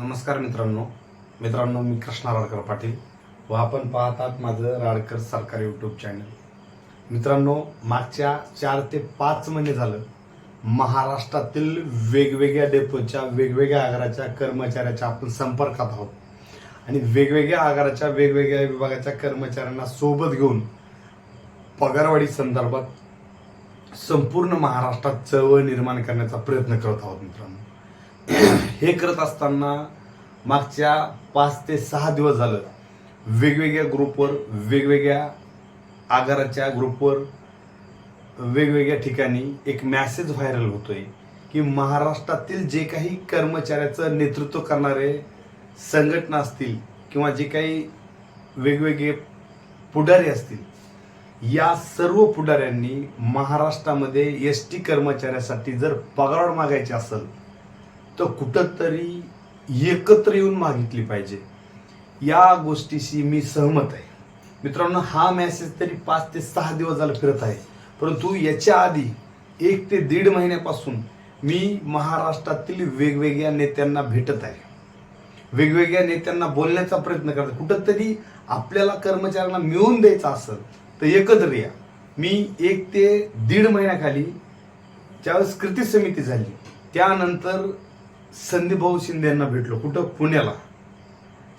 नमस्कार मित्रांनो. मित्रांनो मी कृष्णा राडकर पाटील व आपण पाहतात माझं राडकर सरकार यूट्यूब चॅनल मित्रांनो मागच्या चार ते पाच महिने झालं महाराष्ट्रातील वेगवेगळ्या डेपोच्या वेगवेगळ्या आगाराच्या कर्मचाऱ्याच्या आपण संपर्कात आहोत. आणि वेगवेगळ्या आगाराच्या वेगवेगळ्या विभागाच्या कर्मचाऱ्यांना सोबत घेऊन पगारवाढी संदर्भात संपूर्ण महाराष्ट्रात चळवळ निर्माण करण्याचा प्रयत्न करत आहोत मित्रांनो. हे करत असताना मागच्या पाच ते सहा दिवस झालं वेगवेगळ्या ग्रुपवर वेगवेगळ्या आगाराच्या ग्रुपवर वेगवेगळ्या ठिकाणी एक मॅसेज व्हायरल होतोय की महाराष्ट्रातील जे काही कर्मचाऱ्याचं नेतृत्व करणारे संघटना असतील किंवा जे काही वेगवेगळे पुढारी असतील या सर्व पुढाऱ्यांनी महाराष्ट्रामध्ये एस टी कर्मचाऱ्यासाठी जर पगार मागायची असेल तर कुठंतरी एकत्र येऊन मागितली पाहिजे. या गोष्टीशी मी सहमत आहे. मित्रांनो हा मेसेज तरी पाच ते सहा दिवस झाला फिरत आहे. परंतु याच्या आधी एक ते दीड महिन्यापासून मी महाराष्ट्रातील वेगवेगळ्या नेत्यांना भेटत आहे. वेगवेगळ्या नेत्यांना बोलण्याचा प्रयत्न करतो कुठंतरी आपल्याला कर्मचाऱ्यांना मिळवून द्यायचं असेल तर एकत्र या. मी एक ते दीड महिन्याखाली ज्यावेळेस कृती समिती झाली त्यानंतर संदीपभाऊ शिंदे यांना भेटलो. कुठं? पुण्याला.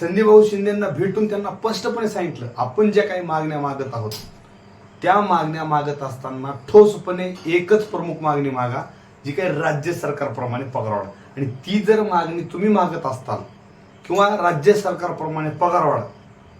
संदीपभाऊ शिंदेंना भेटून त्यांना स्पष्टपणे सांगितलं आपण ज्या काही मागण्या मागत आहोत त्या मागण्या मागत असताना ठोसपणे एकच प्रमुख मागणी मागा जी काही राज्य सरकारप्रमाणे पगारवाढ. आणि ती जर मागणी तुम्ही मागत असताल किंवा राज्य सरकारप्रमाणे पगारवाढ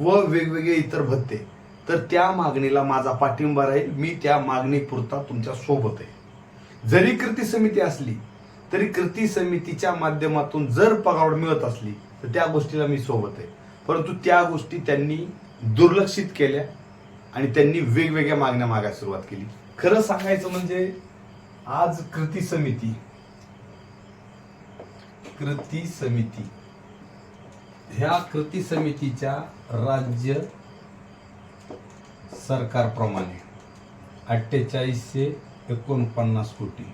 व वेगवेगळे इतर भत्ते तर त्या मागणीला माझा पाठिंबा राहील. मी त्या मागणीपुरता तुमच्यासोबत आहे. जरी कृती समिती असली तरी कृती समितीच्या माध्यमातून जर पगार मिळत असली तर त्या गोष्टीला मी सोबत आहे. परंतु त्या गोष्टी त्यांनी दुर्लक्षित केल्या आणि त्यांनी वेगवेगळ्या मागण्या मागायला सुरुवात केली. खरं सांगायचं म्हणजे आज कृती समिती कृती समिती ह्या कृती समितीच्या राज्य सरकारप्रमाणे अठ्ठेचाळीसशे एकोणपन्नास कोटी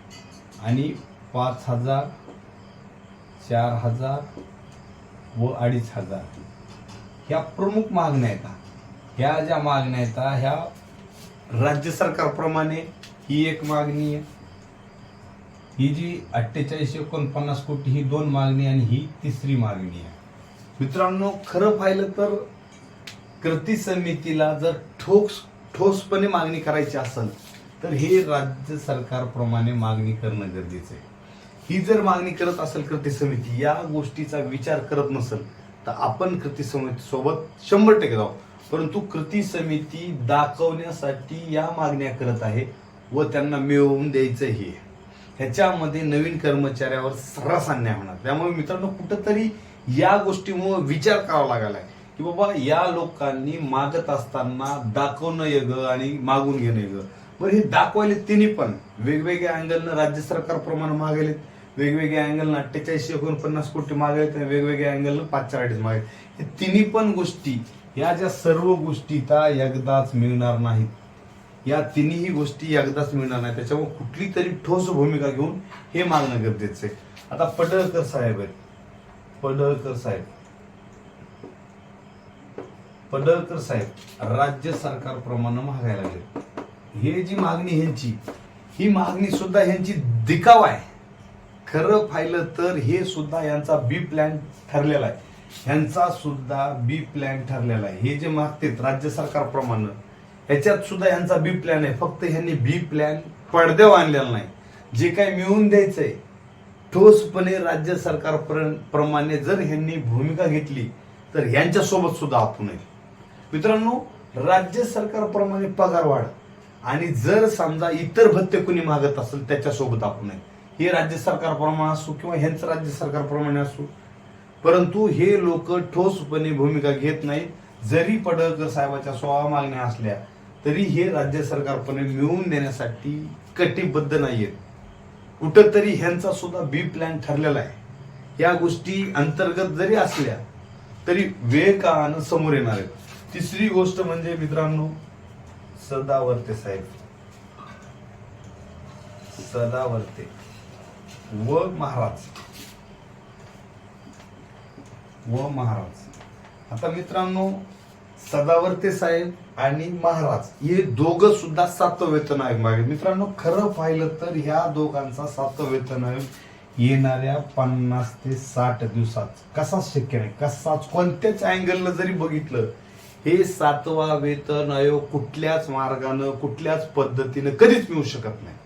आणि पाच हजार चार हजार व अडीच हजार. ह्या प्रमुख मागण्या येतात ह्या ज्या मागण्या येतात ह्या राज्य सरकारप्रमाणे ही एक मागणी आहे. ही जी अठ्ठेचाळीस एकोणपन्नास कोटी ही दोन मागणी आणि ही तिसरी मागणी आहे. मित्रांनो खरं पाहिलं तर कृती समितीला जर ठोस ठोसपणे मागणी करायची असेल तर हे राज्य सरकारप्रमाणे मागणी करणं गरजेचं आहे. ही जर मागणी करत असेल कृती समिती या गोष्टीचा विचार करत नसेल तर आपण कृती समिती सोबत शंभर टक्के जाऊ. परंतु कृती समिती दाखवण्यासाठी या मागण्या करत आहे व त्यांना मिळवून द्यायचंही ह्याच्यामध्ये नवीन कर्मचाऱ्यावर सर्रास अन्याय होणार. त्यामुळे मित्रांनो कुठंतरी या गोष्टीमुळे विचार करावा लागलाय की बाबा या लोकांनी मागत असताना दाखवणं येगं आणि मागून घेणं येगं बरं हे दाखवायले तिन्ही पण वेगवेगळ्या अँगलनं राज्य सरकारप्रमाणे मागायलेत वेगवेगळ्या अँगलनं अठ्ठेचाळीस एकोणपन्नास कोटी मागेलेत आहेत वेगवेगळ्या अँगलनं पाचशे अडीच मागे हे तिन्ही पण गोष्टी या ज्या सर्व गोष्टी त्या एकदाच मिळणार नाहीत. या तिन्ही गोष्टी एकदाच मिळणार नाही त्याच्यामुळे कुठली तरी ठोस भूमिका घेऊन हे मागणं गरजेचं आहे. आता पडळकर साहेब आहेत. पडळकर साहेब. पडळकर साहेब राज्य सरकारप्रमाणे मागायला लागले हे जी मागणी ह्यांची ही मागणी सुद्धा ह्यांची दिकाव आहे. खरं पाहिलं तर हे सुद्धा यांचा बी प्लॅन ठरलेला आहे. ह्यांचा सुद्धा बी प्लॅन ठरलेला आहे. हे जे मागतात राज्य सरकारप्रमाणे ह्याच्यात सुद्धा यांचा बी प्लॅन आहे. फक्त ह्यांनी बी प्लॅन पडद्यावर आणलेला नाही. जे काही मिळवून द्यायचंय ठोसपणे राज्य सरकार प्रमाणे जर ह्यांनी भूमिका घेतली तर यांच्यासोबत सुद्धा आपण आहे. मित्रांनो राज्य सरकारप्रमाणे पगार वाढ आणि जर समजा इतर भत्ते कोणी मागत असेल त्याच्यासोबत आपण येईल हे राज्य सरकारप्रमाणे असो किंवा ह्यांचं राज्य सरकारप्रमाणे असो परंतु हे लोक ठोसपणे भूमिका घेत नाहीत. जरी पडळकर साहेबाच्या स्वभाव मागण्या असल्या तरी हे राज्य सरकारपणे मिळवून देण्यासाठी कटिबद्ध नाहीयेत. कुठंतरी ह्यांचा सुद्धा बी प्लॅन ठरलेला आहे. या गोष्टी अंतर्गत जरी असल्या तरी वेळ काळानं समोर येणार आहेत. तिसरी गोष्ट म्हणजे मित्रांनो सदावर्ते साहेब. सदावर्ते. व महाराज. व महाराज. आता मित्रांनो सदावर्ते साहेब आणि महाराज हे दोघं सुद्धा सातवं वेतन आयोग मागे. मित्रांनो खरं पाहिलं तर ह्या दोघांचा सातवं वेतन आयोग येणाऱ्या पन्नास ते साठ दिवसात. कसाच शक्य नाही? कसाच कोणत्याच अँगलनं जरी बघितलं हे सातवा वेतन आयोग कुठल्याच मार्गानं कुठल्याच पद्धतीनं कधीच मिळू शकत नाही.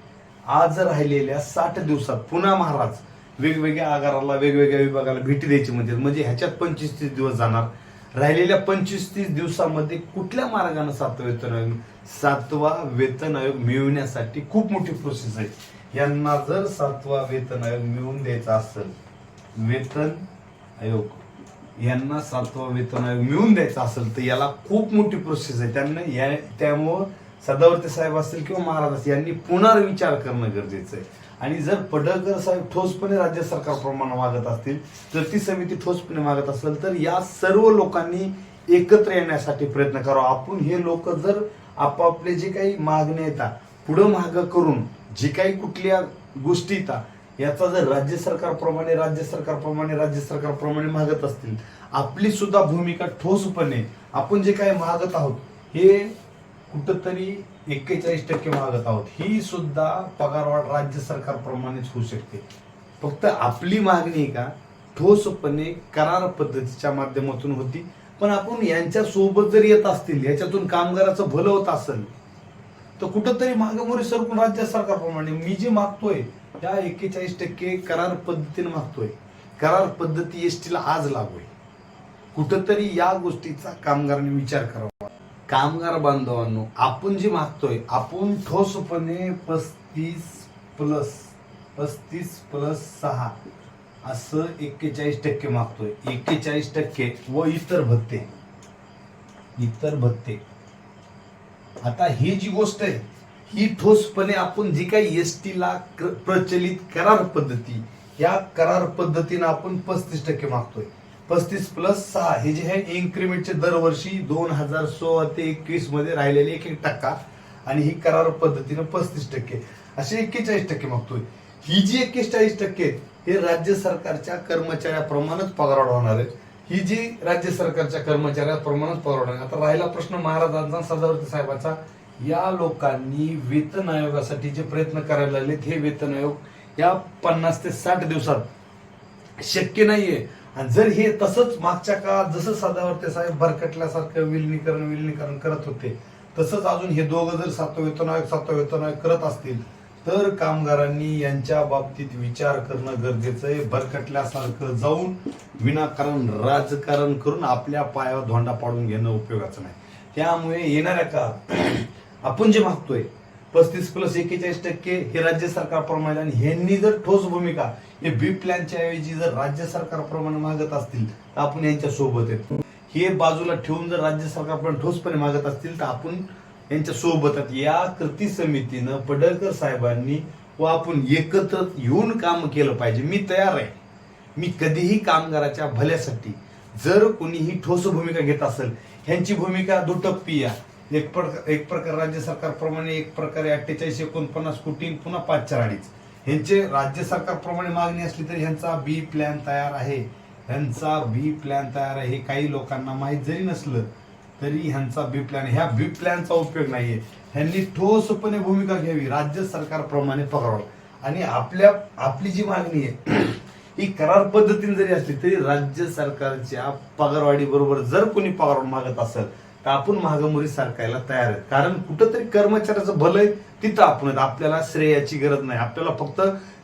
आज राहिलेल्या साठ दिवसात पुन्हा महाराज वेगवेगळ्या आगाराला वेगवेगळ्या विभागाला भेटी द्यायची म्हणजे म्हणजे ह्याच्यात पंचवीस तीस दिवस जाणार. राहिलेल्या पंचवीस तीस दिवसामध्ये कुठल्या मार्गाने सातवा वेतन आयोग सातवा वेतन आयोग मिळवण्यासाठी खूप मोठी प्रोसेस आहे. यांना जर सातवा वेतन आयोग मिळवून द्यायचा असेल वेतन आयोग यांना सातवा वेतन आयोग मिळवून द्यायचा असेल तर याला खूप मोठी प्रोसेस आहे. त्यांना या त्यामुळं सदावर्ती साहेब असतील किंवा महाराज असतील यांनी पुनर्विचार करणं गरजेचं आहे. आणि जर पडळकर साहेब ठोसपणे राज्य सरकारप्रमाणे मागत असतील तर ती समिती ठोसपणे मागत असेल तर या सर्व लोकांनी एकत्र येण्यासाठी प्रयत्न करावा. आपण हे लोक जर आपापले जे काही मागण्या येतात पुढं मागं करून जे काही कुठल्या गोष्टी येतात याचा जर राज्य सरकारप्रमाणे राज्य सरकारप्रमाणे राज्य सरकारप्रमाणे मागत असतील आपली सुद्धा भूमिका ठोसपणे आपण जे काही मागत आहोत हे कुठंतरी एक्केचाळीस टक्के मागत आहोत. ही सुद्धा पगारवाढ राज्य सरकारप्रमाणेच होऊ शकते. फक्त आपली मागणी का? ठोसपणे करार पद्धतीच्या माध्यमातून होती. पण आपण यांच्या सोबत जर येत असतील याच्यातून कामगाराचं भलं होत असेल तर कुठंतरी मागेमोरी सरकून राज्य सरकारप्रमाणे मी जे मागतोय त्या एक्केचाळीस टक्के करार पद्धतीने मागतोय. करार पद्धती एस टीला आज लागू आहे. कुठंतरी या गोष्टीचा कामगारांनी विचार करावा. कामगार बांधवांनो आपण जे मागतोय आपण ठोसपणे पस्तीस प्लस पस्तीस प्लस सहा असं एक्केचाळीस टक्के मागतोय. एक्केचाळीस टक्के व इतर भत्ते. इतर भत्ते. आता ही जी गोष्ट आहे ही ठोसपणे आपण जी काही एस टीला प्रचलित करार पद्धती या करार पद्धतीनं आपण पस्तीस टक्के मागतोय. पस्तीस प्लस सहा हे जे आहे इन्क्रीमेंटचे दरवर्षी दोन हजार सोळा ते एकवीसमध्ये राहिलेले एक एक टक्का. आणि ही करार पद्धतीनं पस्तीस टक्के. असे एक्केचाळीस टक्के मागतोय. ही जी एक्केचाळीस टक्के हे राज्य सरकारच्या कर्मचाऱ्याप्रमाणेच पगार होणार आहे ही जी राज्य सरकारच्या कर्मचाऱ्याप्रमाणेच पगार होणार आता राहिला प्रश्न महाराजांचा सदावर्ती साहेबांचा. या लोकांनी वेतन आयोगासाठी जे प्रयत्न करायला लागलेत हे वेतन आयोग या पन्नास ते साठ दिवसात शक्य नाहीये. आणि जर हे तसंच मागच्या काळात जसं सदावर्ते साहेब भरकटल्यासारखं विलिनीकरण विलिनीकरण करत होते तसंच अजून हे दोघं जर सातवं वेतन आयोग सातवं वेतन आयोग करत असतील तर कामगारांनी यांच्या बाबतीत विचार करणं गरजेचं आहे. भरकटल्यासारखं जाऊन विनाकारण राजकारण करून आपल्या पायावर धोंडा पाडून घेणं उपयोगाचं नाही. त्यामुळे येणाऱ्या काळात आपण जे मागतोय पस्तीस प्लस एक्केचाळीस टक्के हे राज्य सरकारप्रमाणे आणि ह्यांनी जर ठोस भूमिका हे बी प्लॅनच्या ऐवजी जर राज्य सरकारप्रमाणे मागत असतील तर आपण यांच्या सोबत आहेत. हे बाजूला ठेवून जर राज्य सरकारप्रमाणे ठोसपणे मागत असतील तर आपण यांच्या सोबत आहेत. या कृती समितीनं पडळकर साहेबांनी व आपण एकत्र येऊन काम केलं पाहिजे. मी तयार आहे. मी कधीही कामगाराच्या भल्यासाठी जर कोणीही ठोस भूमिका घेत असेल ह्यांची भूमिका दुटप्पी या एक प्रकार एक प्रकार राज्य सरकारप्रमाणे एक प्रकारे अठ्ठेचाळीस एकोणपन्नास कोटी पुन्हा पाच चार अडीच ह्यांचे राज्य सरकारप्रमाणे मागणी असली तरी ह्यांचा बी प्लॅन तयार आहे. ह्यांचा बी प्लॅन तयार आहे हे काही लोकांना माहीत जरी नसलं तरी ह्यांचा बी प्लॅन ह्या बी प्लॅनचा उपयोग नाहीये. ह्यांनी ठोसपणे भूमिका घ्यावी राज्य सरकारप्रमाणे पगार आणि आपल्या आपली जी मागणी आहे ही करार पद्धतीने जरी असली तरी राज्य सरकारच्या पगारवाढीबरोबर जर कोणी पगार मागत असेल तर आपण महागमुरी सारखायला तयार आहेत. कारण कुठंतरी कर्मचाऱ्याचं भलं आहे तिथं आपण आपल्याला श्रेयाची गरज नाही. आपल्याला फक्त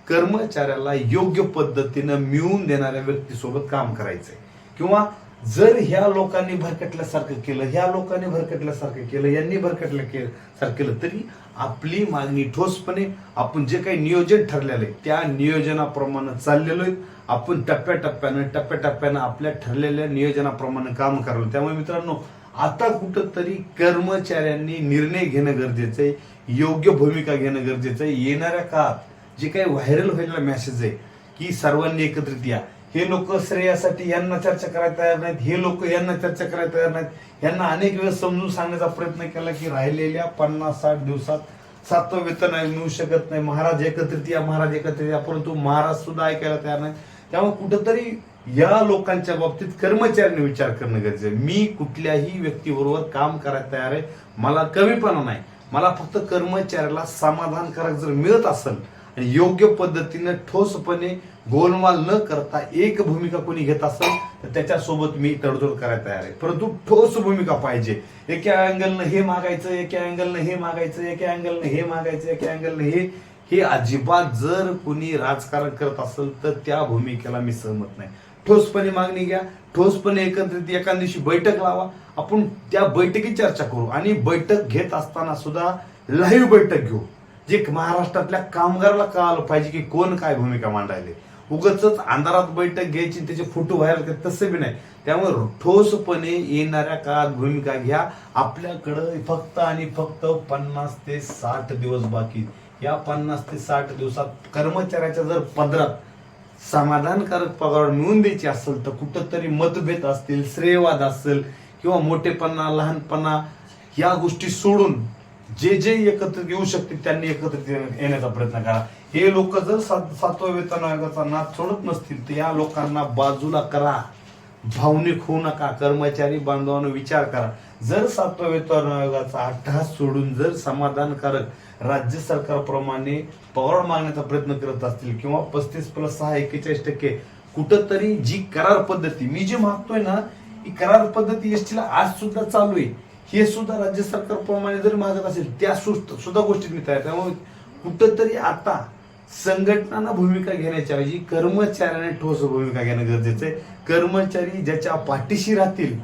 कर्मचाऱ्याला योग्य पद्धतीनं मिळवून देणाऱ्या व्यक्तीसोबत काम करायचंय. किंवा जर ह्या लोकांनी भरकटल्यासारखं केलं ह्या लोकांनी भरकटल्यासारखं केलं यांनी भरकटल्या के- सारखं केलं तरी आपली मागणी ठोसपणे आपण जे काही नियोजन ठरलेलं आहे त्या नियोजनाप्रमाणे चाललेलो आहे. आपण टप्प्याटप्प्यानं टप्प्याटप्प्यानं आपल्या ठरलेल्या नियोजनाप्रमाणे काम करावं त्यामुळे मित्रांनो आता कुठंतरी कर्मचाऱ्यांनी निर्णय घेणं गरजेचं आहे योग्य भूमिका घेणं गरजेचं आहे. येणाऱ्या काळात जे काही व्हायरल व्हायला मेसेज आहे की सर्वांनी एकत्रित या. हे लोक श्रेयासाठी यांना चर्चा करायला तयार नाहीत हे लोक यांना चर्चा करायला तयार नाहीत. यांना अनेक वेळेस समजून सांगण्याचा प्रयत्न केला की राहिलेल्या पन्नास साठ दिवसात सातवं वेतन आहे मिळू शकत नाही. महाराज एकत्रित या महाराज एकत्रित या परंतु महाराज सुद्धा ऐकायला तयार नाही त्यामुळे कुठंतरी या लोकांच्या बाबतीत कर्मचाऱ्यांनी विचार करणं गरजेचं आहे. मी कुठल्याही व्यक्तीबरोबर काम करायला तयार आहे. मला कमीपणा नाही. मला फक्त कर्मचाऱ्याला समाधानकारक जर मिळत असेल आणि योग्य पद्धतीनं ठोसपणे गोलमाल न करता एक भूमिका कोणी घेत असेल तर त्याच्यासोबत मी तडजोड करायला तयार आहे. परंतु ठोस भूमिका पाहिजे. एका अँगलनं हे मागायचं एका अँगलनं हे मागायचं एका अँगलनं हे मागायचं एका अँगलनं हे हे अजिबात जर कुणी राजकारण करत असेल तर त्या भूमिकेला मी सहमत नाही. ठोसपणे मागणी घ्या ठोसपणे एकत्रित एका दिवशी बैठक लावा. आपण त्या बैठकीत चर्चा करू आणि बैठक घेत असताना सुद्धा लाईव्ह बैठक घेऊ जे महाराष्ट्रातल्या कामगाराला कळालं पाहिजे की कोण काय भूमिका मांडायले. उगच अंधारात बैठक घ्यायची त्याचे फोटो व्हायरल करत तसे बी नाही. त्यामुळे ठोसपणे येणाऱ्या काळात भूमिका घ्या. आपल्याकडं फक्त आणि फक्त पन्नास ते साठ दिवस बाकी. या पन्नास ते साठ दिवसात कर्मचाऱ्याच्या जर पदरात समाधानकारक पगार मिळवून द्यायची असेल तर कुठंतरी मतभेद असतील श्रेयवाद असेल किंवा मोठेपणा लहानपणा या गोष्टी सोडून जे जे एकत्रित येऊ शकतील त्यांनी एकत्रित येण्याचा प्रयत्न करा. हे लोक जर सात- सातवा वेतन आयोगाचा नाद सोडत नसतील तर या लोकांना बाजूला करा. भावनिक होऊ नका. कर्मचारी बांधवांना विचार करा. जर सातवा वेतन आयोगाचा अट्टहास सोडून जर समाधानकारक राज्य सरकारप्रमाणे पगार मागण्याचा प्रयत्न करत असतील किंवा पस्तीस प्लस सहा एक्केचाळीस टक्के कुठंतरी जी करार पद्धती मी जी मागतोय ना ही करार पद्धती एसटीला आज सुद्धा चालू आहे. हे सुद्धा राज्य सरकारप्रमाणे जर मागत असेल त्या सुद्धा गोष्टी मी तयार त्यामुळे कुठंतरी आता संघटनांना भूमिका घेण्याच्या ऐवजी कर्मचाऱ्याने ठोस भूमिका घेणं गरजेचं आहे. कर्मचारी ज्याच्या पाठीशी राहतील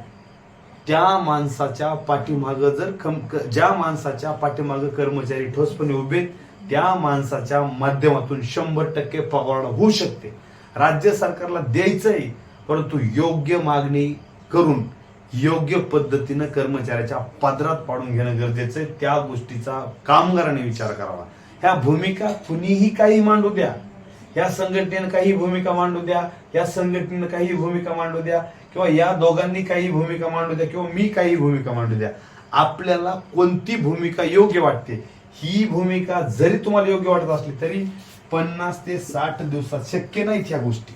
त्या माणसाच्या पाठीमागं जर कम क- ज्या माणसाच्या पाठीमागं कर्मचारी ठोसपणे उभे त्या माणसाच्या माध्यमातून शंभर टक्के पगार होऊ शकते. राज्य सरकारला द्यायचंय परंतु योग्य मागणी करून योग्य पद्धतीनं कर्मचाऱ्याच्या पदरात पाडून घेणं गरजेचं आहे. त्या गोष्टीचा कामगाराने विचार करावा. ह्या भूमिका कुणीही काही मांडू द्या. या संघटनेनं काही भूमिका मांडू द्या या संघटनेनं काही भूमिका मांडू द्या किंवा या दोघांनी काही भूमिका मांडू द्या किंवा मी काही भूमिका मांडू द्या आपल्याला कोणती भूमिका योग्य वाटते? ही भूमिका जरी तुम्हाला योग्य वाटत असली तरी पन्नास ते साठ दिवसात शक्य नाहीत ह्या गोष्टी.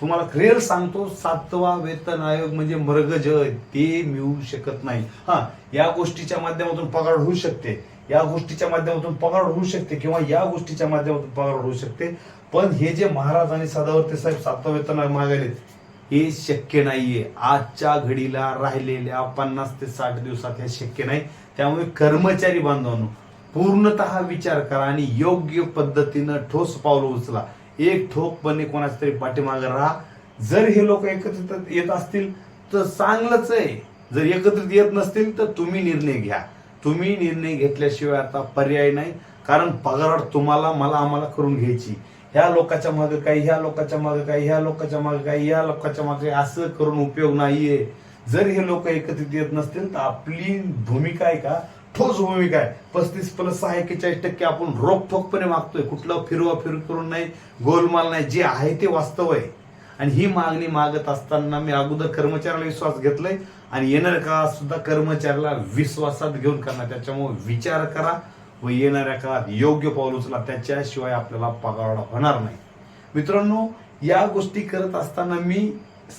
तुम्हाला क्लिअर सांगतो सातवा वेतन आयोग म्हणजे मर्गज ते मिळू शकत नाही. हा या गोष्टीच्या माध्यमातून पगार होऊ शकते. या गोष्टीच्या माध्यमातून पगार होऊ शकते किंवा या गोष्टीच्या माध्यमातून पगार होऊ शकते. पण हे जे महाराज आणि सदावर्ते साहेब सातवा वेतन मागायलेत हे शक्य नाहीये. आजच्या घडीला राहिलेल्या पन्नास ते साठ दिवसात हे शक्य नाही. त्यामुळे कर्मचारी बांधवांनो पूर्णतः विचार करा आणि योग्य पद्धतीनं ठोस पावलं उचला. एक ठोकपणे कोणाच्या तरी पाठीमागे राहा. जर हे लोक एकत्रित येत असतील तर चांगलंच आहे. जर एकत्रित येत नसतील तर तुम्ही निर्णय घ्या. तुम्ही निर्णय घेतल्याशिवाय आता पर्याय नाही. कारण पगार तुम्हाला मला आम्हाला करून घ्यायची. ह्या लोकांच्या मागे काही ह्या लोकांच्या मागे काही ह्या लोकांच्या मागे काही या लोकांच्या मागे असं करून उपयोग नाहीये. जर हे लोक एकत्रित येत नसतील तर आपली भूमिका आहे का? ठोस भूमिका आहे. पस्तीस प्लस सहा एक्केचाळीस टक्के आपण रोखोकपणे मागतोय. कुठलं फिरवा फिर करून नाही गोलमाल नाही. जे आहे ते वास्तव आहे. आणि ही मागणी मागत असताना मी अगोदर कर्मचाऱ्याला विश्वास घेतलाय. आणि येणार का सुद्धा कर्मचाऱ्याला विश्वासात घेऊन करणार. त्याच्यामुळे विचार करा. व येणाऱ्या काळात योग्य पाऊल उचला त्याच्याशिवाय आपल्याला पगार होणार नाही. मित्रांनो या गोष्टी करत असताना मी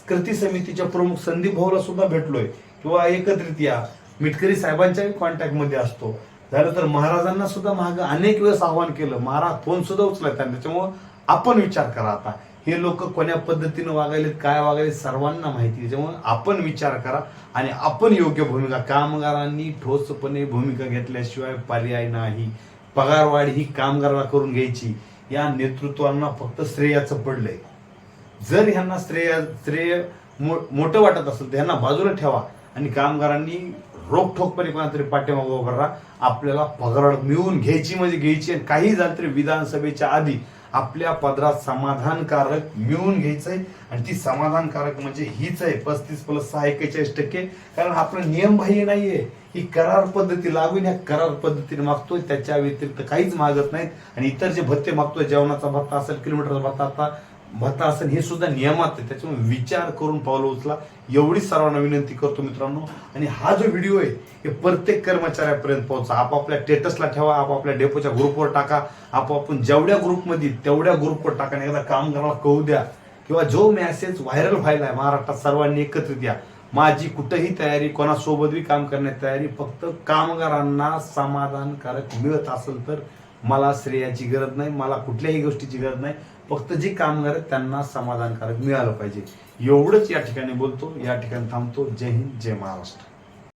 कृती समितीच्या प्रमुख संदीप भाऊला सुद्धा भेटलोय. किंवा एकत्रित या मिटकरी साहेबांच्याही कॉन्टॅक्टमध्ये असतो. झालं तर महाराजांना सुद्धा माग अनेक वेळेस आव्हान केलं. महाराज फोन सुद्धा उचलाय त्याच्यामुळं आपण विचार करा आता. हे लोक कोण्या पद्धतीनं वागायलेत काय वागायले सर्वांना माहिती आहे. त्याच्यामुळे आपण विचार करा आणि आपण योग्य भूमिका कामगारांनी ठोसपणे भूमिका घेतल्याशिवाय पर्याय नाही. पगारवाढ ही कामगाराला करून घ्यायची. या नेतृत्वांना फक्त श्रेयाचं पडलंय. जर ह्यांना श्रेय श्रेय मो- मोठं वाटत असेल तर ह्यांना बाजूला ठेवा आणि कामगारांनी रोखठोकपणे कोणातरी पाठीमागं उभं राहा. आपल्याला पगार मिळवून घ्यायची म्हणजे घ्यायची आणि काही झालं तरी विधानसभेच्या आधी आपल्या पदरात समाधानकारक मिळवून घ्यायचंय आणि ती समाधानकारक म्हणजे हीच आहे. पस्तीस प्लस सहा एक्केचाळीस टक्के. कारण आपलं नियमबाह्य नाहीये. ही करार पद्धती लागून या करार पद्धतीने मागतोय. त्याच्या व्यतिरिक्त काहीच मागत नाहीत. आणि इतर जे भत्ते मागतोय जेवणाचा भत्ता असेल किलोमीटरचा भत्ता आता भत्ता असेल हे सुद्धा नियमात आहे. त्याच्यामुळे विचार करून पावलं उचला. एवढी सर्वांना विनंती करतो मित्रांनो. आणि हा जो व्हिडिओ आहे हे प्रत्येक कर्मचाऱ्यापर्यंत पोहोचा. आपापल्या स्टेटसला ठेवा आपापल्या डेपोच्या ग्रुपवर टाका. आपापण जेवढ्या ग्रुपमध्ये तेवढ्या ग्रुपवर टाका. आणि एकदा कामगाराला कळू द्या. किंवा जो मेसेज व्हायरल व्हायला आहे महाराष्ट्रात सर्वांनी एकत्रित या. माझी कुठंही तयारी कोणासोबतही काम करण्याची तयारी फक्त कामगारांना समाधानकारक मिळत असेल तर मला श्रेयाची गरज नाही. मला कुठल्याही गोष्टीची गरज नाही. फक्त जे कामगार आहेत त्यांना समाधानकारक मिळालं पाहिजे. एवढंच या ठिकाणी बोलतो या ठिकाणी थांबतो. जय हिंद जय महाराष्ट्र.